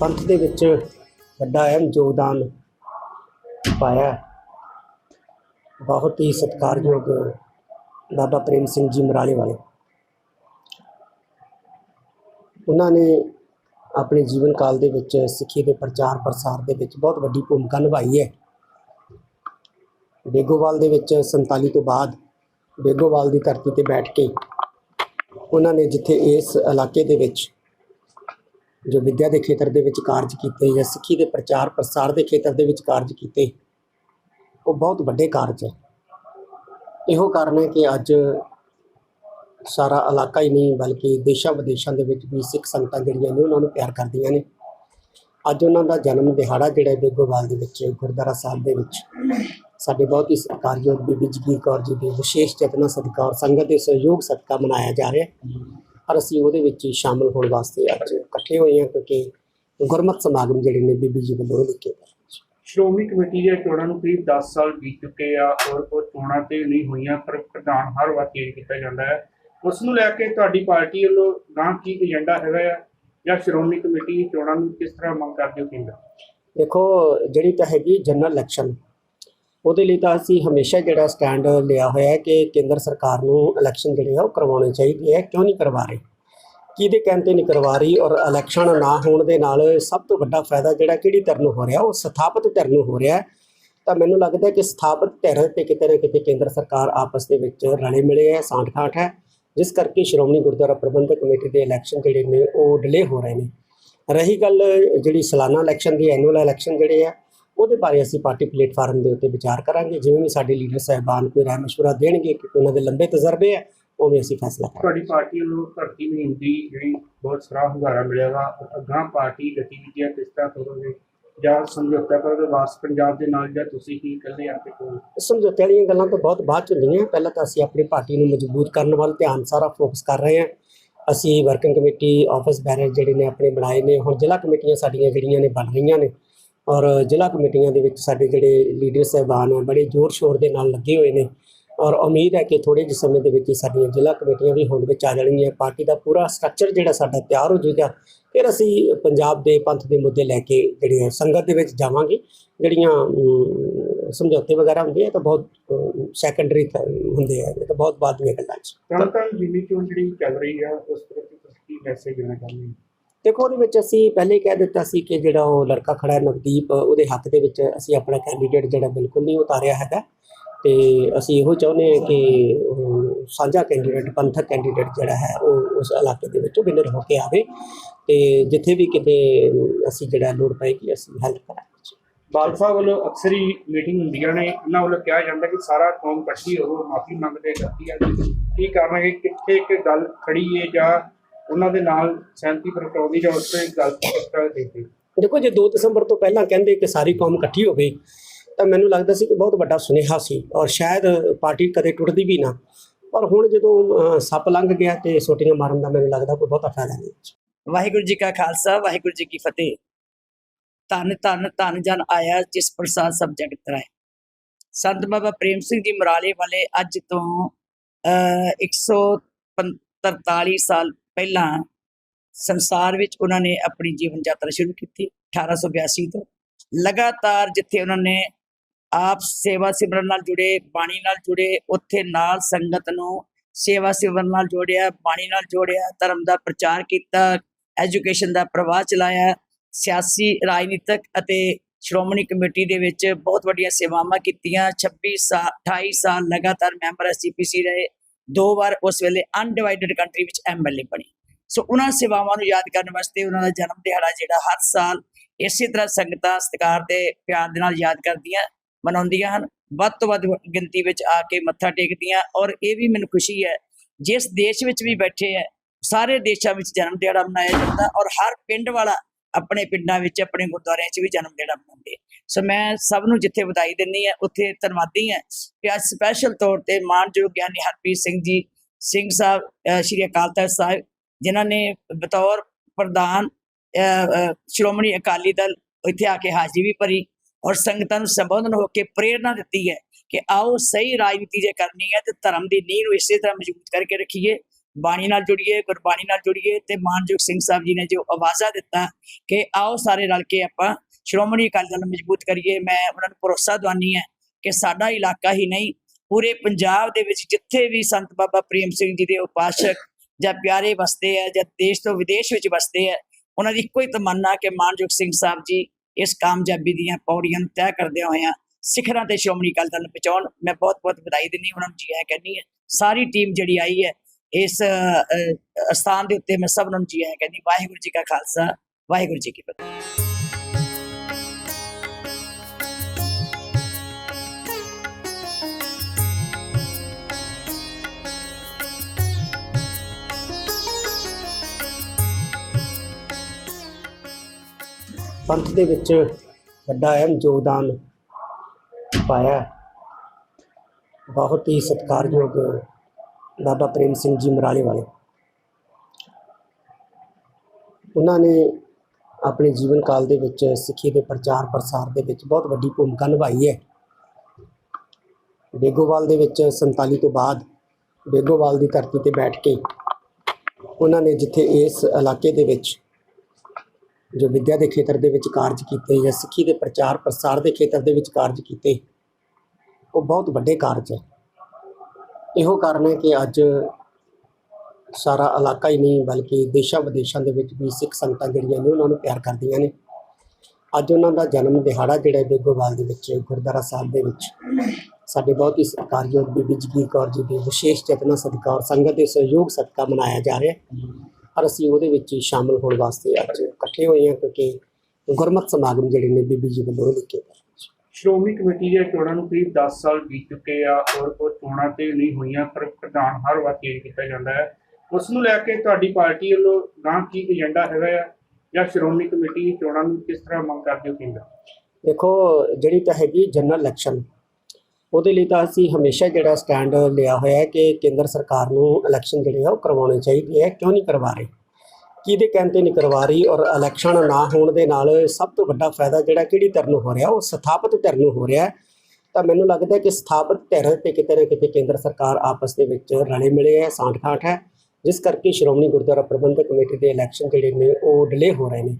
ਪੰਥ ਦੇ ਵਿੱਚ ਵੱਡਾ ਅਹਿਮ ਯੋਗਦਾਨ ਪਾਇਆ ਬਹੁਤ ਹੀ ਸਤਿਕਾਰਯੋਗ ਬਾਬਾ ਪ੍ਰੇਮ ਸਿੰਘ ਜੀ ਮਰਾਲੇ ਵਾਲੇ। ਉਹਨਾਂ ਨੇ ਆਪਣੇ ਜੀਵਨ ਕਾਲ ਦੇ ਵਿੱਚ ਸਿੱਖੀ ਦੇ ਪ੍ਰਚਾਰ ਪ੍ਰਸਾਰ ਦੇ ਵਿੱਚ ਬਹੁਤ ਵੱਡੀ ਭੂਮਿਕਾ ਨਿਭਾਈ ਹੈ। ਬੇਗੋਵਾਲ ਦੇ ਵਿੱਚ 47 ਤੋਂ ਬਾਅਦ ਬੇਗੋਵਾਲ ਦੀ ਧਰਤੀ ਤੇ ਬੈਠ ਕੇ ਉਹਨਾਂ ਨੇ ਜਿੱਥੇ ਇਸ ਇਲਾਕੇ ਦੇ ਵਿੱਚ ਜੋ ਵਿਦਿਆ ਦੇ ਖੇਤਰ ਦੇ ਵਿੱਚ ਕਾਰਜ ਕੀਤੇ ਜਾਂ ਸਿੱਖੀ ਦੇ ਪ੍ਰਚਾਰ ਪ੍ਰਸਾਰ ਦੇ ਖੇਤਰ ਦੇ ਵਿੱਚ ਕਾਰਜ ਕੀਤੇ, ਉਹ ਬਹੁਤ ਵੱਡੇ ਕਾਰਜ ਹੈ। ਇਹੋ ਕਾਰਨ ਹੈ ਕਿ ਅੱਜ ਸਾਰਾ ਇਲਾਕਾ ਹੀ ਨਹੀਂ, ਬਲਕਿ ਦੇਸ਼ਾਂ ਵਿਦੇਸ਼ਾਂ ਦੇ ਵਿੱਚ ਵੀ ਸਿੱਖ ਸੰਗਤਾਂ ਜਿਹੜੀਆਂ ਨੇ, ਉਹਨਾਂ ਨੂੰ ਪਿਆਰ ਕਰਦੀਆਂ ਨੇ। ਅੱਜ ਉਹਨਾਂ ਦਾ ਜਨਮ ਦਿਹਾੜਾ ਜਿਹੜਾ ਬੇਗੋਵਾਲ ਦੇ ਵਿੱਚ, ਗੁਰਦੁਆਰਾ ਸਾਹਿਬ ਦੇ ਵਿੱਚ। ਸਾਡੇ ਬਹੁਤ ਹੀ ਸਤਿਕਾਰਯੋਗ ਬੀਬੀ ਜਗੀਰ ਕੌਰ ਜੀ ਦੇ ਵਿਸ਼ੇਸ਼ ਚੇਤਨਾ ਸਦਕਾ ਔਰ ਸੰਗਤ ਦੇ ਸਹਿਯੋਗ ਸਦਕਾ ਮਨਾਇਆ ਜਾ ਰਿਹਾ ਹੈ। ਔਰ ਅਸੀਂ ਉਹਦੇ ਵਿੱਚ ਹੀ ਸ਼ਾਮਲ ਹੋਣ ਵਾਸਤੇ ਅੱਜ ਇਕੱਠੇ ਹੋਏ ਹਾਂ ਕਿਉਂਕਿ ਗੁਰਮਤਿ ਸਮਾਗਮ ਜਿਹੜੇ ਨੇ ਬੀਬੀ ਜੀ ਵੱਲੋਂ ਲਿਖੇ ਗਏ ਸ਼੍ਰੋਮਣੀ ਕਮੇਟੀ ਦੀਆਂ ਚੋਣਾਂ ਨੂੰ ਕਰੀਬ 10 ਸਾਲ ਬੀਤ ਚੁੱਕੇ ਆ ਔਰ ਉਹ ਚੋਣਾਂ ਤੇ ਨਹੀਂ ਹੋਈਆਂ ਪਰ ਪ੍ਰਧਾਨ ਹਰ ਵਾਰ ਚੇਂਜ ਕੀਤਾ ਜਾਂਦਾ ਹੈ। ਉਸ ਨੂੰ ਲੈ ਕੇ ਤੁਹਾਡੀ ਪਾਰਟੀ ਵੱਲੋਂ ਗਾਂ ਕੀ ਏਜੰਡਾ ਹੈਗਾ ਆ ਜਾਂ ਸ਼੍ਰੋਮਣੀ ਕਮੇਟੀ ਚੋਣਾਂ ਨੂੰ ਕਿਸ ਤਰ੍ਹਾਂ ਮੰਗ ਕਰਦੇ ਹੋ ਕੇਂਦਰ? ਦੇਖੋ ਜਿਹੜੀ ਤਾਂ ਹੈਗੀ ਜਨਰਲ ਇਲੈਕਸ਼ਨ ਉਹਦੇ ਲਈ ਤਾਂ ਅਸੀਂ ਹਮੇਸ਼ਾ ਜਿਹੜਾ ਸਟੈਂਡ ਲਿਆ ਹੋਇਆ ਹੈ ਕਿ ਕੇਂਦਰ ਸਰਕਾਰ ਨੂੰ ਇਲੈਕਸ਼ਨ ਜਿਹੜੇ ਆ ਉਹ ਕਰਵਾਉਣੇ ਚਾਹੀਦੇ ਆ, ਕਿਉਂ ਨਹੀਂ ਕਰਵਾ ਰਹੇ? ਕਿਹਦੇ ਕਹਿਣ ਤੇ ਨਹੀਂ ਕਰਵਾ ਰਹੀ ਔਰ ਇਲੈਕਸ਼ਨ ਨਾ ਹੋਣ ਦੇ ਨਾਲ ਸਭ ਤੋਂ ਵੱਡਾ ਫਾਇਦਾ ਜਿਹੜਾ ਕਿਹੜੀ ਧਿਰ ਨੂੰ ਹੋ ਰਿਹਾ, ਉਹ ਸਥਾਪਿਤ ਧਿਰ ਨੂੰ ਹੋ ਰਿਹਾ ਤਾਂ ਮੈਨੂੰ ਲੱਗਦਾ ਕਿ ਸਥਾਪਿਤ ਧਿਰ ਤੇ ਕਿਤੇ ਨਾ ਕਿਤੇ ਕੇਂਦਰ ਸਰਕਾਰ ਆਪਸ ਦੇ ਵਿੱਚ ਰਲੇ ਮਿਲੇ ਹੈ ਸਾਂਠ ਗਾਂਠ ਹੈ। ਜਿਸ ਕਰਕੇ ਸ਼੍ਰੋਮਣੀ ਗੁਰਦੁਆਰਾ ਪ੍ਰਬੰਧਕ ਕਮੇਟੀ ਦੇ ਇਲੈਕਸ਼ਨ ਜਿਹੜੇ ਨੇ ਉਹ ਡਿਲੇ ਹੋ ਰਹੇ ਨੇ। ਰਹੀ ਗੱਲ ਜਿਹੜੀ ਸਾਲਾਨਾ ਇਲੈਕਸ਼ਨ ਦੀ ਐਨੂਅਲ ਇਲੈਕਸ਼ਨ ਜਿਹੜੇ ਆ ਉਹਦੇ ਬਾਰੇ ਅਸੀਂ ਪਾਰਟੀ ਪਲੇਟਫਾਰਮ ਦੇ ਉੱਤੇ ਵਿਚਾਰ ਕਰਾਂਗੇ। ਜਿਵੇਂ ਵੀ ਸਾਡੇ ਲੀਡਰ ਸਾਹਿਬਾਨ ਕੋਈ ਰਾਏ ਮਸ਼ਵਰਾ ਦੇਣਗੇ ਕਿ ਉਹਨਾਂ ਦੇ ਲੰਬੇ ਤਜਰਬੇ ਆ ਉਵੇਂ ਅਸੀਂ ਫੈਸਲਾ ਕਰਾਂਗੇ। ਤੁਹਾਡੀ ਪਾਰਟੀ ਵੱਲੋਂ ਧਰਤੀ ਮੁਹਿੰਮ ਦੀ ਜਿਹੜੀ ਬਹੁਤ ਸਰਾਹ ਹੁੰਗਾਰਾ ਮਿਲਿਆਗਾ ਅਗਾਂਹ ਪਾਰਟੀ ਗਤੀਵਿਧੀਆਂ ਕਿਸ ਤਰ੍ਹਾਂ ਕਰੋਗੇ? ਜਾਂ ਸਮਝੌਤਾ ਕਰੋਗੇ ਵਾਰਸ ਪੰਜਾਬ ਦੇ ਨਾਲ ਜਾਂ ਤੁਸੀਂ ਹੀ ਇਕੱਲੇ ਆਪੇ ਕੋਲ ਸਮਝੌਤੇ ਵਾਲੀਆਂ ਗੱਲਾਂ ਤਾਂ ਬਹੁਤ ਬਾਅਦ ਚ ਹੁੰਦੀਆਂ। ਪਹਿਲਾਂ ਤਾਂ ਅਸੀਂ ਆਪਣੀ ਪਾਰਟੀ ਨੂੰ ਮਜ਼ਬੂਤ ਕਰਨ ਵੱਲ ਧਿਆਨ ਸਾਰਾ ਫੋਕਸ ਕਰ ਰਹੇ ਹਾਂ। ਅਸੀਂ ਵਰਕਿੰਗ ਕਮੇਟੀ ਆਫਿਸ ਬੈਰੇਜ ਜਿਹੜੇ ਨੇ ਆਪਣੇ ਬਣਾਏ ਨੇ ਹੁਣ ਜ਼ਿਲ੍ਹਾ ਕਮੇਟੀਆਂ ਸਾਡੀਆਂ ਜਿਹੜੀਆਂ ਨੇ ਬਣ ਰਹੀਆਂ ਨੇ ਔਰ ਜ਼ਿਲ੍ਹਾ ਕਮੇਟੀਆਂ ਦੇ ਵਿੱਚ ਸਾਡੇ ਜਿਹੜੇ ਲੀਡਰ ਸਾਹਿਬਾਨ ਹੈ ਬੜੇ ਜ਼ੋਰ ਸ਼ੋਰ ਦੇ ਨਾਲ ਲੱਗੇ ਹੋਏ ਨੇ। ਔਰ ਉਮੀਦ ਹੈ ਕਿ ਥੋੜੇ ਜਿਹੇ ਸਮੇਂ ਦੇ ਵਿੱਚ ਹੀ ਸਾਡੀਆਂ ਜ਼ਿਲ੍ਹਾ ਕਮੇਟੀਆਂ ਵੀ ਹੋਂਦ ਵਿੱਚ ਆ ਜਾਣਗੀਆਂ। ਪਾਰਟੀ ਦਾ ਪੂਰਾ ਸਟਰਕਚਰ ਜਿਹੜਾ ਸਾਡਾ ਤਿਆਰ ਹੋ ਜਾਏਗਾ, ਫਿਰ ਅਸੀਂ ਪੰਜਾਬ ਦੇ ਪੰਥ ਦੇ ਮੁੱਦੇ ਲੈ ਕੇ ਜਿਹੜੇ ਹੈ ਸੰਗਤ ਦੇ ਵਿੱਚ ਜਾਵਾਂਗੇ। ਜਿਹੜੀਆਂ ਸਮਝੌਤੇ ਵਗੈਰਾ ਹੁੰਦੇ ਆ ਤਾਂ ਬਹੁਤ ਸੈਕੰਡਰੀ ਹੁੰਦੇ ਆ, ਇਹ ਤਾਂ ਬਹੁਤ ਬਾਅਦ ਦੀਆਂ ਗੱਲਾਂ ਚ ਤਰਨਤਾਰਨ ਜ਼ਿਲ੍ਹੇ ਚੋਂ ਜਿਹੜੀ ਚੱਲ ਰਹੀ ਆ, ਉਸ ਪ੍ਰਤੀ ਤੁਸੀਂ ਕੀ ਮੈਸੇਜ ਦੇਣਾ ਚਾਹੁੰਦੇ ਹੋ? ਦੇਖੋ, ਉਹਦੇ ਵਿੱਚ ਅਸੀਂ ਪਹਿਲੇ ਕਹਿ ਦਿੱਤਾ ਸੀ ਕਿ ਜਿਹੜਾ ਉਹ ਲੜਕਾ ਖੜਾ ਹੈ ਨਵਦੀਪ, ਉਹਦੇ ਹੱਕ ਦੇ ਵਿੱਚ ਅਸੀਂ ਆਪਣਾ ਕੈਂਡੀਡੇਟ ਜਿਹੜਾ ਬਿਲਕੁਲ ਨਹੀਂ ਉਤਾਰਿਆ ਹੈਗਾ। ਤੇ ਅਸੀਂ ਇਹੋ ਚਾਹੁੰਦੇ ਹਾਂ ਕਿ ਉਹ ਸਾਂਝਾ ਕੈਂਡੀਡੇਟ ਪੰਥਕ ਕੈਂਡੀਡੇਟ ਜਿਹੜਾ ਹੈ, ਉਹ ਉਸ ਇਲਾਕੇ ਦੇ ਵਿੱਚੋਂ ਵਿਨਰ ਹੋ ਕੇ ਆਵੇ ਤੇ ਜਿੱਥੇ ਵੀ ਕਿਤੇ ਅਸੀਂ ਜਿਹੜਾ ਲੋੜ ਪਏਗੀ, ਅਸੀਂ ਹੈਲਪ ਕਰਾਂਗੇ। ਬਾਲਸਾ ਵੱਲੋਂ ਅਕਸਰ ਹੀ ਮੀਟਿੰਗ ਹੁੰਦੀਆਂ ਨੇ। ਉਹਨਾਂ ਵੱਲੋਂ ਕਿਹਾ ਜਾਂਦਾ ਕਿ ਸਾਰਾ ਕੌਮ ਇਕੱਠੀ ਹੋਵੋ, ਮਾਫੀ ਮੰਗਦੇ ਕਰਦੀ ਆ। ਕੀ ਕਾਰਨ ਹੈ ਕਿ ਕਿੱਥੇ ਇੱਕ ਗੱਲ ਖੜੀ ਹੈ ਜਾਂ ਉਹਨਾਂ ਦੇ ਨਾਲ ਸਹਿਮਤੀ ਪ੍ਰਗਟਾਉਂਦੀ ਜਾਂ ਉਸ ਤੇ ਗੱਲ ਕਿਸ ਤਰ੍ਹਾਂ ਦੇਖਦੇ ਦੇਖੋ ਜੇ 2 ਦਸੰਬਰ ਤੋਂ ਪਹਿਲਾਂ ਕਹਿੰਦੇ ਕਿ ਸਾਰੀ ਕੌਮ ਇਕੱਠੀ ਹੋਵੇ ਤਾਂ ਮੈਨੂੰ ਲੱਗਦਾ ਸੀ ਕਿ ਬਹੁਤ ਵੱਡਾ ਸੁਨੇਹਾ ਸੀ ਔਰ ਸ਼ਾਇਦ ਪਾਰਟੀ ਕਦੇ ਟੁੱਟਦੀ ਵੀ ਨਾ। ਪਰ ਹੁਣ ਜਦੋਂ ਸੱਪ ਲੰਘ ਗਿਆ ਤੇ ਸੋਟੀਆਂ ਮਾਰਨ ਦਾ ਮੈਨੂੰ ਲੱਗਦਾ ਕੋਈ ਬਹੁਤਾ ਫਾਇਦਾ ਨਹੀਂ। ਵਾਹਿਗੁਰੂ ਜੀ ਕਾ ਖਾਲਸਾ ਵਾਹਿਗੁਰੂ ਜੀ ਕੀ ਫਤਿਹ। ਧੰਨ ਧੰਨ ਧੰਨ ਜਨ ਆਇਆ ਜਿਸ ਪ੍ਰਸਾਦ ਸਭ ਜਗਤ ਤਰਾਏ ਸੰਤ ਬਾਬਾ ਪ੍ਰੇਮ ਸਿੰਘ ਜੀ ਮਰਾਲੇ ਵਾਲੇ ਅੱਜ ਤੋਂ ਅਹ 143 ਸਾਲ ਪਹਿਲਾਂ ਸੰਸਾਰ ਵਿੱਚ ਉਹਨਾਂ ਨੇ ਆਪਣੀ ਜੀਵਨ ਯਾਤਰਾ ਸ਼ੁਰੂ ਕੀਤੀ 1882 ਤੋਂ। ਲਗਾਤਾਰ ਜਿੱਥੇ ਉਹਨਾਂ ਨੇ ਆਪ ਸੇਵਾ ਸਿਮਰਨ ਨਾਲ ਜੁੜੇ, ਬਾਣੀ ਨਾਲ ਜੁੜੇ, ਉੱਥੇ ਨਾਲ ਸੰਗਤ ਨੂੰ ਸੇਵਾ ਸਿਮਰਨ ਨਾਲ ਜੋੜਿਆ, ਬਾਣੀ ਨਾਲ ਜੋੜਿਆ, ਧਰਮ ਦਾ ਪ੍ਰਚਾਰ ਕੀਤਾ, ਐਜੂਕੇਸ਼ਨ ਦਾ ਪ੍ਰਵਾਹ ਚਲਾਇਆ, ਸਿਆਸੀ, ਰਾਜਨੀਤਿਕ ਅਤੇ ਸ਼੍ਰੋਮਣੀ ਕਮੇਟੀ ਦੇ ਵਿੱਚ ਬਹੁਤ ਵੱਡੀਆਂ ਸੇਵਾਵਾਂ ਕੀਤੀਆਂ। 26 ਸਾਲ 28 ਸਾਲ ਲਗਾਤਾਰ ਮੈਂਬਰ ਐਸਜੀਪੀਸੀ ਰਹੇ। ਦੋ ਵਾਰ ਉਸ ਵੇਲੇ ਅਨਡਿਵਾਈਡਡ ਕੰਟਰੀ ਵਿੱਚ ਐਮਐਲਏ ਬਣੇ। ਸੋ ਉਹਨਾਂ ਸੇਵਾਵਾਂ ਨੂੰ ਯਾਦ ਕਰਨ ਵਾਸਤੇ ਉਹਨਾਂ ਦਾ ਜਨਮ ਦਿਹਾੜਾ ਜਿਹੜਾ ਹਰ ਸਾਲ ਇਸੇ ਤਰ੍ਹਾਂ ਸੰਗਤਾਂ ਸਤਿਕਾਰ ਤੇ ਪਿਆਰ ਦੇ ਨਾਲ ਯਾਦ ਕਰਦੀਆਂ, ਮਨਾਉਂਦੀਆਂ ਹਨ। ਵੱਧ ਤੋਂ ਵੱਧ ਗਿਣਤੀ ਵਿੱਚ ਆ ਕੇ ਮੱਥਾ ਟੇਕਦੀਆਂ ਔਰ ਇਹ ਵੀ ਮੈਨੂੰ ਖੁਸ਼ੀ ਹੈ, ਜਿਸ ਦੇਸ਼ ਵਿੱਚ ਵੀ ਬੈਠੇ ਹੈ, ਸਾਰੇ ਦੇਸ਼ਾਂ ਵਿੱਚ ਜਨਮ ਦਿਹਾੜਾ ਮਨਾਇਆ ਜਾਂਦਾ ਔਰ ਹਰ ਪਿੰਡ ਵਾਲਾ ਆਪਣੇ ਪਿੰਡਾਂ ਵਿੱਚ, ਆਪਣੇ ਗੁਰਦੁਆਰਿਆਂ 'ਚ ਵੀ ਜਨਮ ਦਿਹਾੜਾ ਮਨਾਉਂਦੇ। ਸੋ ਮੈਂ ਸਭ ਨੂੰ ਜਿੱਥੇ ਵਧਾਈ ਦਿੰਦੀ ਹਾਂ, ਉੱਥੇ ਧੰਨਵਾਦੀ ਹਾਂ। ਕਿ ਅੱਜ ਸਪੈਸ਼ਲ ਤੌਰ ਤੇ ਮਾਨਯੋਗ ਗਿਆਨੀ ਹਰਪ੍ਰੀਤ ਸਿੰਘ ਜੀ, ਸਿੰਘ ਸਾਹਿਬ ਸ਼੍ਰੀ ਅਕਾਲ ਤਖਤ ਸਾਹਿਬ ਜਿਨ੍ਹਾਂ ਨੇ ਬਤੌਰ ਪ੍ਰਧਾਨ ਅਹ, ਸ਼੍ਰੋਮਣੀ ਅਕਾਲੀ ਦਲ ਇੱਥੇ ਆ ਕੇ ਹਾਜ਼ਰੀ ਵੀ ਭਰੀ ਔਰ ਸੰਗਤਾਂ ਨੂੰ ਸੰਬੋਧਨ ਹੋ ਕੇ ਪ੍ਰੇਰਣਾ ਦਿੱਤੀ ਹੈ ਕਿ ਆਓ ਸਹੀ ਰਾਜਨੀਤੀ ਜੇ ਕਰਨੀ ਹੈ ਤੇ ਧਰਮ ਦੀ ਨੀਂਹ ਨੂੰ ਇਸੇ ਤਰ੍ਹਾਂ ਮਜ਼ਬੂਤ ਕਰਕੇ ਰੱਖੀਏ। ਬਾਣੀ ਨਾਲ ਜੁੜੀਏ ਗੁਰਬਾਣੀ ਨਾਲ ਜੁੜੀਏ ਤੇ ਮਾਨਯੋਗ ਸਿੰਘ ਸਾਹਿਬ ਜੀ ਨੇ ਜੋ ਆਵਾਜ਼ਾ ਦਿੱਤਾ ਕਿ ਆਓ ਸਾਰੇ ਰਲ ਕੇ ਆਪਾਂ ਸ਼੍ਰੋਮਣੀ ਅਕਾਲੀ ਦਲ ਨੂੰ ਮਜ਼ਬੂਤ ਕਰੀਏ ਮੈਂ ਉਹਨਾਂ ਨੂੰ ਭਰੋਸਾ ਦਵਾਨੀ ਹੈ ਕਿ ਸਾਡਾ ਇਲਾਕਾ ਹੀ ਨਹੀਂ ਪੂਰੇ ਪੰਜਾਬ ਦੇ ਵਿੱਚ ਜਿੱਥੇ ਵੀ ਸੰਤ ਬਾਬਾ ਪ੍ਰੇਮ ਸਿੰਘ ਜੀ ਦੇ ਉਪਾਸ਼ਕ ਜਾਂ ਪਿਆਰੇ ਵਸਦੇ ਆ ਜਾਂ ਦੇਸ਼ ਤੋਂ ਵਿਦੇਸ਼ ਵਿੱਚ ਵਸਦੇ ਆ ਉਹਨਾਂ ਦੀ ਇੱਕੋ ਹੀ ਤਮੰਨਾ ਕਿ ਮਾਨਯੋਗ ਸਿੰਘ ਸਾਹਿਬ ਜੀ ਇਸ ਕਾਮਯਾਬੀ ਦੀਆਂ ਪੌੜੀਆਂ ਨੂੰ ਤੈਅ ਕਰਦਿਆਂ ਹੋਇਆਂ ਸਿਖਰਾਂ ਤੇ ਸ਼੍ਰੋਮਣੀ ਅਕਾਲੀ ਦਲ ਨੂੰ ਪਹੁੰਚਾਉਣ ਮੈਂ ਬਹੁਤ-ਬਹੁਤ ਵਧਾਈ ਦਿੰਦੀ ਉਹਨਾਂ ਨੂੰ ਜੀ ਆਇਆਂ ਕਹਿੰਦੀ ਹੈ ਸਾਰੀ ਟੀਮ ਜਿਹੜੀ ਆਈ ਹੈ ਇਸ ਅ, ਸਥਾਨ ਦੇ ਉੱਤੇ ਮੈਂ ਸਭ ਨੂੰ ਜੀ ਆਇਆਂ ਕਹਿੰਦੀ ਵਾਹਿਗੁਰੂ ਜੀ ਕਾ ਖਾਲਸਾ ਵਾਹਿਗੁਰੂ ਜੀ ਕੀ ਫਤਿਹ। ਪੰਥ ਦੇ ਵਿੱਚ ਵੱਡਾ ਅਹਿਮ ਯੋਗਦਾਨ ਪਾਇਆ ਬਹੁਤ ਹੀ ਸਤਿਕਾਰਯੋਗ ਬਾਬਾ ਪ੍ਰੇਮ ਸਿੰਘ ਜੀ ਮਰਾਲੇ ਵਾਲੇ। ਉਹਨਾਂ ਨੇ ਆਪਣੇ ਜੀਵਨ ਕਾਲ ਦੇ ਵਿੱਚ ਸਿੱਖੀ ਦੇ ਪ੍ਰਚਾਰ ਪ੍ਰਸਾਰ ਦੇ ਵਿੱਚ ਬਹੁਤ ਵੱਡੀ ਭੂਮਿਕਾ ਨਿਭਾਈ ਹੈ। ਬੇਗੋਵਾਲ ਦੇ ਵਿੱਚ 47 ਤੋਂ ਬਾਅਦ ਬੇਗੋਵਾਲ ਦੀ ਧਰਤੀ ਤੇ ਬੈਠ ਕੇ ਉਹਨਾਂ ਨੇ ਜਿੱਥੇ ਇਸ ਇਲਾਕੇ ਦੇ ਵਿੱਚ ਜੋ ਵਿੱਦਿਆ ਦੇ ਖੇਤਰ ਦੇ ਵਿੱਚ ਕਾਰਜ ਕੀਤੇ ਜਾਂ ਸਿੱਖੀ ਦੇ ਪ੍ਰਚਾਰ ਪ੍ਰਸਾਰ ਦੇ ਖੇਤਰ ਦੇ ਵਿੱਚ ਕਾਰਜ ਕੀਤੇ, ਉਹ ਬਹੁਤ ਵੱਡੇ ਕਾਰਜ ਹੈ। ਇਹੋ ਕਾਰਨ ਹੈ ਕਿ ਅੱਜ ਸਾਰਾ ਇਲਾਕਾ ਹੀ ਨਹੀਂ, ਬਲਕਿ ਦੇਸ਼ਾਂ ਵਿਦੇਸ਼ਾਂ ਦੇ ਵਿੱਚ ਵੀ ਸਿੱਖ ਸੰਗਤਾਂ ਜਿਹੜੀਆਂ ਨੇ, ਉਹਨਾਂ ਨੂੰ ਪਿਆਰ ਕਰਦੀਆਂ ਨੇ। ਅੱਜ ਉਹਨਾਂ ਦਾ ਜਨਮ ਦਿਹਾੜਾ ਜਿਹੜਾ ਬੇਗੋਵਾਲ ਦੇ ਵਿੱਚ, ਗੁਰਦੁਆਰਾ ਸਾਹਿਬ ਦੇ ਵਿੱਚ। ਸਾਡੇ ਬਹੁਤ ਹੀ ਸਤਿਕਾਰਯੋਗ ਬੀਬੀ ਜਗੀਰ ਕੌਰ ਜੀ ਦੇ ਵਿਸ਼ੇਸ਼ ਚੇਤਨਾ ਸਦਕਾ ਔਰ ਸੰਗਤ ਦੇ ਸਹਿਯੋਗ, ਸਦਕਾ ਮਨਾਇਆ ਜਾ ਰਿਹਾ ਔਰ ਅਸੀਂ ਉਹਦੇ ਵਿੱਚ ਹੀ ਸ਼ਾਮਲ ਹੋਣ ਵਾਸਤੇ ਅੱਜ ਇਕੱਠੇ ਹੋਏ ਹਾਂ ਕਿਉਂਕਿ ਗੁਰਮਤਿ ਸਮਾਗਮ ਜਿਹੜੇ ਨੇ ਬੀਬੀ ਜੀ ਵੱਲੋਂ ਲਿਖੇ ਗਏ ਸ਼੍ਰੋਮਣੀ ਕਮੇਟੀ ਦੀਆਂ ਚੋਣਾਂ ਨੂੰ ਕਰੀਬ 10 ਸਾਲ ਬੀਤ ਚੁੱਕੇ ਆ ਔਰ ਉਹ ਚੋਣਾਂ ਤੇ ਨਹੀਂ ਹੋਈਆਂ ਪਰ ਪ੍ਰਧਾਨ ਹਰ ਵਾਰ ਚੇਂਜ ਕੀਤਾ ਜਾਂਦਾ ਹੈ। ਉਸ ਨੂੰ ਲੈ ਕੇ ਤੁਹਾਡੀ ਪਾਰਟੀ ਵੱਲੋਂ ਗਾਂ ਕੀ ਏਜੰਡਾ ਹੈਗਾ ਆ ਜਾਂ ਸ਼੍ਰੋਮਣੀ ਕਮੇਟੀ ਦੀ ਚੋਣਾਂ ਨੂੰ ਕਿਸ ਤਰ੍ਹਾਂ ਮੰਗ ਕਰਦੇ ਹੋ ਕੇਂਦਰ? ਦੇਖੋ ਜਿਹੜੀ ਤਾਂ ਹੈਗੀ ਜਨਰਲ ਇਲੈਕਸ਼ਨ ਉਹਦੇ ਲਈ ਤਾਂ ਅਸੀਂ ਹਮੇਸ਼ਾ ਜਿਹੜਾ ਸਟੈਂਡ ਲਿਆ ਹੋਇਆ ਹੈ ਕਿ ਕੇਂਦਰ ਸਰਕਾਰ ਨੂੰ ਇਲੈਕਸ਼ਨ ਜਿਹੜੇ ਆ ਉਹ ਕਰਵਾਉਣੇ ਚਾਹੀਦੇ ਆ ਕਿਉਂ ਨਹੀਂ ਕਰਵਾ ਰਹੇ? ਕਿਹਦੇ ਕਹਿਣ ਤੇ ਨਹੀਂ ਕਰਵਾ ਰਹੀ ਔਰ ਇਲੈਕਸ਼ਨ ਨਾ ਹੋਣ ਦੇ ਨਾਲ ਸਭ ਤੋਂ ਵੱਡਾ ਫਾਇਦਾ ਜਿਹੜਾ ਕਿਹੜੀ ਧਿਰ ਨੂੰ ਹੋ ਰਿਹਾ, ਉਹ ਸਥਾਪਿਤ ਧਿਰ ਨੂੰ ਹੋ ਰਿਹਾ ਤਾਂ ਮੈਨੂੰ ਲੱਗਦਾ ਕਿ ਸਥਾਪਿਤ ਧਿਰ ਤੇ ਕਿਤੇ ਨਾ ਕਿਤੇ ਕੇਂਦਰ ਸਰਕਾਰ ਆਪਸ ਦੇ ਵਿੱਚ ਰਲੇ ਮਿਲੇ ਹੈ ਸਾਂਠ ਗਾਂਠ ਹੈ। ਜਿਸ ਕਰਕੇ ਸ਼੍ਰੋਮਣੀ ਗੁਰਦੁਆਰਾ ਪ੍ਰਬੰਧਕ ਕਮੇਟੀ ਦੇ ਇਲੈਕਸ਼ਨ ਜਿਹੜੇ ਨੇ, ਉਹ ਡਿਲੇ ਹੋ ਰਹੇ ਨੇ।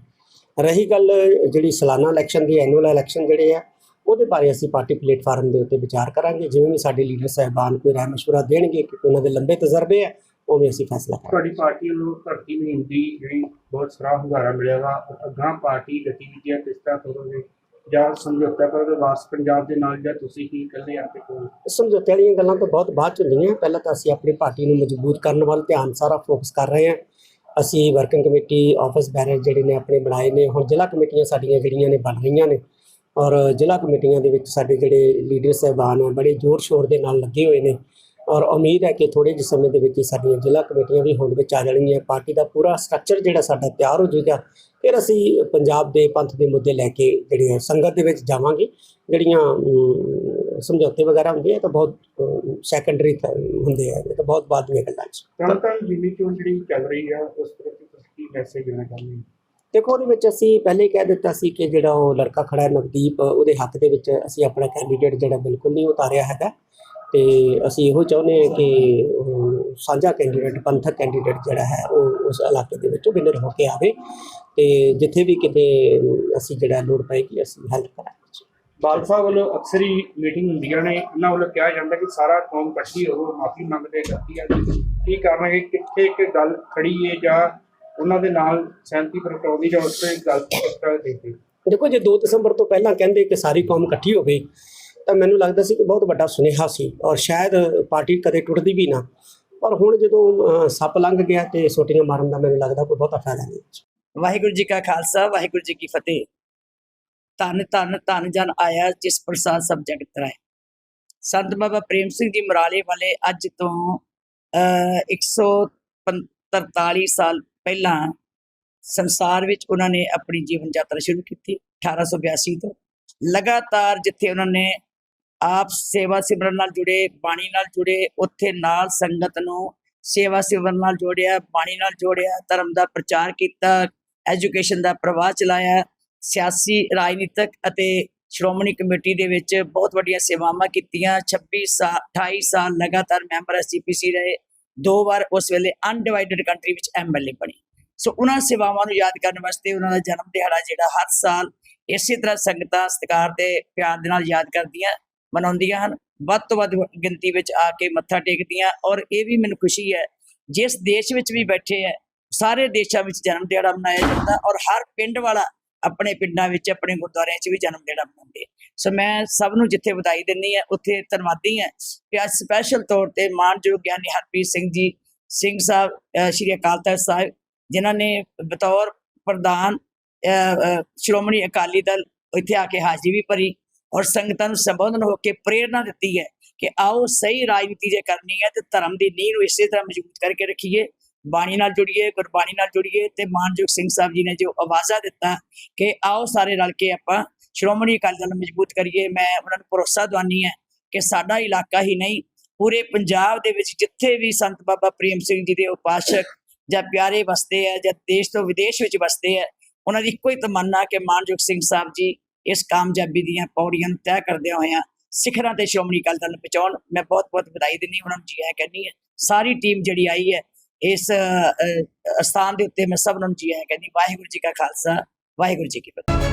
ਰਹੀ ਗੱਲ ਜਿਹੜੀ ਸਾਲਾਨਾ ਇਲੈਕਸ਼ਨ ਦੀ ਐਨੂਅਲ ਇਲੈਕਸ਼ਨ ਜਿਹੜੇ ਆ, ਉਹਦੇ ਬਾਰੇ ਅਸੀਂ ਪਾਰਟੀ ਪਲੇਟਫਾਰਮ ਦੇ ਉੱਤੇ ਵਿਚਾਰ ਕਰਾਂਗੇ। ਜਿਵੇਂ ਵੀ ਸਾਡੇ ਲੀਡਰ ਸਾਹਿਬਾਨ ਕੋਈ ਰਾਏ ਮਸ਼ਵਰਾ ਦੇਣਗੇ ਕਿ ਉਹਨਾਂ ਦੇ ਲੰਬੇ ਤਜਰਬੇ ਆ ਉਵੇਂ ਅਸੀਂ ਫੈਸਲਾ ਕਰਾਂਗੇ। ਤੁਹਾਡੀ ਪਾਰਟੀ ਵੱਲੋਂ ਧਰਤੀ ਮੁਹਿੰਮ ਦੀ ਜਿਹੜੀ ਬਹੁਤ ਸਰਾਹ ਹੁੰਗਾਰਾ ਮਿਲਿਆ ਵਾ ਅਗਾਂਹ ਪਾਰਟੀ ਗਤੀਵਿਧੀਆਂ ਕਿਸ ਤਰ੍ਹਾਂ ਕਰੋਗੇ? ਜਾਂ ਸਮਝੌਤਾ ਕਰੋਗੇ ਵਾਸ ਪੰਜਾਬ ਦੇ ਨਾਲ ਜਾਂ ਤੁਸੀਂ ਕੀ ਇਕੱਲੇ ਆ ਕੇ ਕਰੋਗੇ? ਸਮਝੌਤੇ ਵਾਲੀਆਂ ਗੱਲਾਂ ਤਾਂ ਬਹੁਤ ਬਾਅਦ ਚ ਹੁੰਦੀਆਂ। ਪਹਿਲਾਂ ਤਾਂ ਅਸੀਂ ਆਪਣੀ ਪਾਰਟੀ ਨੂੰ ਮਜ਼ਬੂਤ ਕਰਨ ਵੱਲ ਧਿਆਨ ਸਾਰਾ ਫੋਕਸ ਕਰ ਰਹੇ ਹਾਂ। ਅਸੀਂ ਵਰਕਿੰਗ ਕਮੇਟੀ ਆਫਿਸ ਬੈਰੇਜ ਜਿਹੜੇ ਨੇ ਆਪਣੇ ਬਣਾਏ ਨੇ। ਹੁਣ ਜ਼ਿਲ੍ਹਾ ਕਮੇਟੀਆਂ ਸਾਡੀਆਂ ਜਿਹੜੀਆਂ ਨੇ ਬਣ ਰਹੀਆਂ ਨੇ। ਔਰ ਜ਼ਿਲ੍ਹਾ ਕਮੇਟੀਆਂ ਦੇ ਵਿੱਚ ਸਾਡੇ ਜਿਹੜੇ ਲੀਡਰ ਸਾਹਿਬਾਨ ਆ ਬੜੇ ਜ਼ੋਰ ਸ਼ੋਰ ਦੇ ਨਾਲ ਲੱਗੇ ਹੋਏ ਨੇ। ਔਰ ਉਮੀਦ ਹੈ ਕਿ ਥੋੜੇ ਜਿਹੇ ਸਮੇਂ ਦੇ ਵਿੱਚ ਹੀ ਸਾਡੀਆਂ ਜ਼ਿਲ੍ਹਾ ਕਮੇਟੀਆਂ ਵੀ ਹੋਂਦ ਵਿੱਚ ਆ ਜਾਣਗੀਆਂ ਪਾਰਟੀ ਦਾ ਪੂਰਾ ਸਟਰਕਚਰ ਜਿਹੜਾ ਸਾਡਾ ਤਿਆਰ ਹੋ ਜਾਏਗਾ ਫਿਰ ਅਸੀਂ ਪੰਜਾਬ ਦੇ ਪੰਥ ਦੇ ਮੁੱਦੇ ਲੈ ਕੇ ਜਿਹੜੇ ਸੰਗਤ ਦੇ ਵਿੱਚ ਜਾਵਾਂਗੇ। ਜਿਹੜੀਆਂ ਸਮਝੌਤੇ ਵਗੈਰਾ ਹੁੰਦੇ ਆ ਤਾਂ ਬਹੁਤ ਸੈਕੰਡਰੀ ਹੁੰਦੇ ਆ ਤਾਂ ਬਹੁਤ ਬਾਅਦ ਦੀਆਂ ਗੱਲਾਂ 'ਚ ਤਾਂ ਤਾਂ ਜ਼ਿਮਨੀ ਚੋਣ ਜਿਹੜੀ ਚੱਲ ਰਹੀ ਆ ਉਸ ਪ੍ਰਤੀ ਤੁਸੀਂ ਕੀ ਮੈਸੇਜ ਦੇਣਾ ਚਾਹੁੰਦੇ ਹੋ? ਦੇਖੋ ਉਹਦੇ ਵਿੱਚ ਅਸੀਂ ਪਹਿਲੇ ਕਹਿ ਦਿੱਤਾ ਸੀ ਕਿ ਜਿਹੜਾ ਉਹ ਲੜਕਾ ਖੜਾ ਹੈ ਨਵਦੀਪ ਉਹਦੇ ਹੱਕ ਦੇ ਵਿੱਚ ਅਸੀਂ ਆਪਣਾ ਕੈਂਡੀਡੇਟ ਜਿਹੜਾ ਬਿਲਕੁਲ ਨਹੀਂ ਉਤਾਰਿਆ ਹੈਗਾ। ਤੇ ਅਸੀਂ ਇਹੋ ਚਾਹੁੰਦੇ ਹਾਂ ਕਿ ਸਾਂਝਾ ਕੈਂਡੀਡੇਟ ਪੰਥਕ ਕੈਂਡੀਡੇਟ ਜਿਹੜਾ ਹੈ ਉਹ ਉਸ ਇਲਾਕੇ ਦੇ ਵਿੱਚ ਵਿਨਰ ਹੋ ਕੇ ਆਵੇ ਤੇ ਜਿੱਥੇ ਵੀ ਕਿਤੇ ਅਸੀਂ ਜਿਹੜਾ ਲੋੜ ਪਏਗੀ ਅਸੀਂ ਹੈਲਪ ਕਰਾਂਗੇ। ਬਾਲਸਾ ਵੱਲੋਂ ਅਕਸਰ ਹੀ ਮੀਟਿੰਗ ਹੁੰਦੀਆਂ ਨੇ। ਉਹਨਾਂ ਵੱਲੋਂ ਕਿਹਾ ਜਾਂਦਾ ਕਿ ਸਾਰਾ ਕੌਮ ਇਕੱਠੀ ਹੋ ਮਾਫੀ ਮੰਗਦੇ ਕਰਦੀ ਆ। ਕੀ ਕਾਰਨ ਹੈ ਕਿ ਕਿੱਥੇ ਇੱਕ ਗੱਲ ਖੜੀ ਹੈ ਜਾਂ ਉਹਨਾਂ ਦੇ ਨਾਲ ਸਹਿਮਤੀ ਪ੍ਰਗਟਾਉਂਦੀ ਜਾਂ ਉਸ ਤੇ ਗੱਲ ਤਰ੍ਹਾਂ ਦੇਖਦੇ ਦੇਖੋ ਜੇ 2 ਦਸੰਬਰ ਤੋਂ ਪਹਿਲਾਂ ਕਹਿੰਦੇ ਕਿ ਸਾਰੀ ਕੌਮ ਇਕੱਠੀ ਹੋਵੇ ਮੈਨੂੰ ਲੱਗਦਾ ਸੀ ਕਿ ਬਹੁਤ ਵੱਡਾ ਸੁਨੇਹਾ ਸੀ ਔਰ ਸ਼ਾਇਦ ਪਾਰਟੀ ਕਦੇ ਟੁੱਟਦੀ ਵੀ ਨਾ। ਪਰ ਹੁਣ ਜਦੋਂ ਸੱਪ ਲੰਘ ਗਿਆ ਤੇ ਸੋਟੀਆਂ ਮਾਰਨ ਦਾ ਮੈਨੂੰ ਲੱਗਦਾ ਕੋਈ ਬਹੁਤਾ ਫਾਇਦਾ ਨਹੀਂ। ਵਾਹਿਗੁਰੂ ਜੀ ਕਾ ਖਾਲਸਾ, ਵਾਹਿਗੁਰੂ ਜੀ ਕੀ ਫਤਿਹ। ਧੰਨ ਧੰਨ ਧੰਨ ਜਨ ਆਇਆ ਜਿਸ ਪ੍ਰਸਾਦ ਸਭ ਜਗਤ ਤਰਾਏ ਸੰਤ ਬਾਬਾ ਪ੍ਰੇਮ ਸਿੰਘ ਜੀ ਮਰਾਲੇ ਵਾਲੇ ਅੱਜ ਤੋਂ 143 ਸਾਲ ਪਹਿਲਾਂ ਸੰਸਾਰ ਵਿੱਚ ਉਹਨਾਂ ਨੇ ਆਪਣੀ ਜੀਵਨ ਯਾਤਰਾ ਸ਼ੁਰੂ ਕੀਤੀ 1882 ਤੋਂ। ਲਗਾਤਾਰ ਜਿੱਥੇ ਉਹਨਾਂ ਨੇ ਆਪ ਸੇਵਾ ਸਿਮਰਨ ਨਾਲ ਜੁੜੇ, ਬਾਣੀ ਨਾਲ ਜੁੜੇ, ਉੱਥੇ ਨਾਲ ਸੰਗਤ ਨੂੰ ਸੇਵਾ ਸਿਮਰਨ ਨਾਲ ਜੋੜਿਆ, ਬਾਣੀ ਨਾਲ ਜੋੜਿਆ, ਧਰਮ ਦਾ ਪ੍ਰਚਾਰ ਕੀਤਾ, ਐਜੂਕੇਸ਼ਨ ਦਾ ਪ੍ਰਵਾਹ ਚਲਾਇਆ, ਸਿਆਸੀ ਰਾਜਨੀਤਿਕ ਅਤੇ ਸ਼੍ਰੋਮਣੀ ਕਮੇਟੀ ਦੇ ਵਿੱਚ ਬਹੁਤ ਵੱਡੀਆਂ ਸੇਵਾਵਾਂ ਕੀਤੀਆਂ 26 ਸਾਲ 28 ਸਾਲ ਲਗਾਤਾਰ ਮੈਂਬਰ ਐਸਜੀਪੀਸੀ ਰਹੇ, ਦੋ ਵਾਰ ਉਸ ਵੇਲੇ ਅਨਡਿਵਾਈਡਡ ਕੰਟਰੀ ਵਿੱਚ ਐਮਐਲਏ ਬਣੇ। ਸੋ ਉਹਨਾਂ ਸੇਵਾਵਾਂ ਨੂੰ ਯਾਦ ਕਰਨ ਵਾਸਤੇ ਉਹਨਾਂ ਦਾ ਜਨਮ ਦਿਹਾੜਾ ਜਿਹੜਾ ਹਰ ਸਾਲ ਇਸੇ ਤਰ੍ਹਾਂ ਸੰਗਤਾਂ ਸਤਿਕਾਰ ਤੇ ਪਿਆਰ ਦੇ ਨਾਲ ਯਾਦ ਕਰਦੀਆਂ। ਮਨਾਉਂਦੀਆਂ ਹਨ। ਵੱਧ ਤੋਂ ਵੱਧ ਗਿਣਤੀ ਵਿੱਚ ਆ ਕੇ ਮੱਥਾ ਟੇਕਦੀਆਂ ਔਰ ਇਹ ਵੀ ਮੈਨੂੰ ਖੁਸ਼ੀ ਹੈ, ਜਿਸ ਦੇਸ਼ ਵਿੱਚ ਵੀ ਬੈਠੇ ਹੈ, ਸਾਰੇ ਦੇਸ਼ਾਂ ਵਿੱਚ ਜਨਮ ਦਿਹਾੜਾ ਮਨਾਇਆ ਜਾਂਦਾ ਔਰ ਹਰ ਪਿੰਡ ਵਾਲਾ ਆਪਣੇ ਪਿੰਡਾਂ ਵਿੱਚ, ਆਪਣੇ ਗੁਰਦੁਆਰਿਆਂ 'ਚ ਵੀ ਜਨਮ ਦਿਹਾੜਾ ਮਨਾਉਂਦੇ ਸੋ ਮੈਂ ਸਭ ਨੂੰ ਜਿੱਥੇ ਵਧਾਈ ਦਿੰਦੀ ਹਾਂ, ਉੱਥੇ ਧੰਨਵਾਦੀ ਹਾਂ। ਕਿ ਅੱਜ ਸਪੈਸ਼ਲ ਤੌਰ ਤੇ ਮਾਨਯੋਗ ਗਿਆਨੀ ਹਰਪ੍ਰੀਤ ਸਿੰਘ ਜੀ, ਸਿੰਘ ਸਾਹਿਬ ਸ਼੍ਰੀ ਅਕਾਲ ਤਖਤ ਸਾਹਿਬ, ਜਿਨ੍ਹਾਂ ਨੇ ਬਤੌਰ ਪ੍ਰਧਾਨ ਸ਼੍ਰੋਮਣੀ ਅਕਾਲੀ ਦਲ ਇੱਥੇ ਆ ਕੇ ਹਾਜ਼ਰੀ ਵੀ ਭਰੀ ਔਰ ਸੰਗਤਾਂ ਨੂੰ ਸੰਬੋਧਨ ਹੋ ਕੇ ਪ੍ਰੇਰਣਾ ਦਿੱਤੀ ਹੈ ਕਿ ਆਓ ਸਹੀ ਰਾਜਨੀਤੀ ਜੇ ਕਰਨੀ ਹੈ ਤੇ ਧਰਮ ਦੀ ਨੀਂਹ ਨੂੰ ਇਸੇ ਤਰ੍ਹਾਂ ਮਜ਼ਬੂਤ ਕਰਕੇ ਰੱਖੀਏ, ਬਾਣੀ ਨਾਲ ਜੁੜੀਏ, ਗੁਰਬਾਣੀ ਨਾਲ ਜੁੜੀਏ ਤੇ ਮਾਨਯੋਗ ਸਿੰਘ ਸਾਹਿਬ ਜੀ ਨੇ ਜੋ ਆਵਾਜ਼ਾ ਦਿੱਤਾ ਕਿ ਆਓ ਸਾਰੇ ਰਲ ਕੇ ਆਪਾਂ ਸ਼੍ਰੋਮਣੀ ਅਕਾਲੀ ਦਲ ਨੂੰ ਮਜ਼ਬੂਤ ਕਰੀਏ, ਮੈਂ ਉਹਨਾਂ ਨੂੰ ਭਰੋਸਾ ਦਵਾਨੀ ਹੈ ਕਿ ਸਾਡਾ ਇਲਾਕਾ ਹੀ ਨਹੀਂ, ਪੂਰੇ ਪੰਜਾਬ ਦੇ ਵਿੱਚ ਜਿੱਥੇ ਵੀ ਸੰਤ ਬਾਬਾ ਪ੍ਰੇਮ ਸਿੰਘ ਜੀ ਦੇ ਉਪਾਸ਼ਕ ਜਾਂ ਪਿਆਰੇ ਵਸਦੇ ਹੈ ਜਾਂ ਦੇਸ਼ ਤੋਂ ਵਿਦੇਸ਼ ਵਿੱਚ ਵਸਦੇ ਹੈ ਉਹਨਾਂ ਦੀ ਇੱਕੋ ਹੀ ਤਮੰਨਾ ਕਿ ਮਾਨਯੋਗ ਸਿੰਘ ਸਾਹਿਬ ਜੀ ਇਸ ਕਾਮਯਾਬੀ ਦੀਆਂ ਪੌੜੀਆਂ ਨੂੰ ਤੈਅ ਕਰਦੇ ਹੋਇਆਂ ਸਿਖਰਾਂ ਤੇ ਸ਼੍ਰੋਮਣੀ ਅਕਾਲੀ ਦਲ ਨੂੰ ਪਹੁੰਚਾਉਣ ਮੈਂ ਬਹੁਤ ਬਹੁਤ ਵਧਾਈ ਦਿੰਦੀ ਉਹਨਾਂ ਨੂੰ ਜੀ ਆਇਆਂ ਕਹਿੰਦੀ ਹੈ। ਸਾਰੀ ਟੀਮ ਜਿਹੜੀ ਆਈ ਹੈ ਇਸ ਅ, ਅਸਥਾਨ ਦੇ ਉੱਤੇ ਮੈਂ ਸਭ ਨੂੰ ਜੀ ਆਇਆਂ ਕਹਿੰਦੀ ਵਾਹਿਗੁਰੂ ਜੀ ਕਾ ਖਾਲਸਾ ਵਾਹਿਗੁਰੂ ਜੀ ਕੀ ਫਤਿਹ।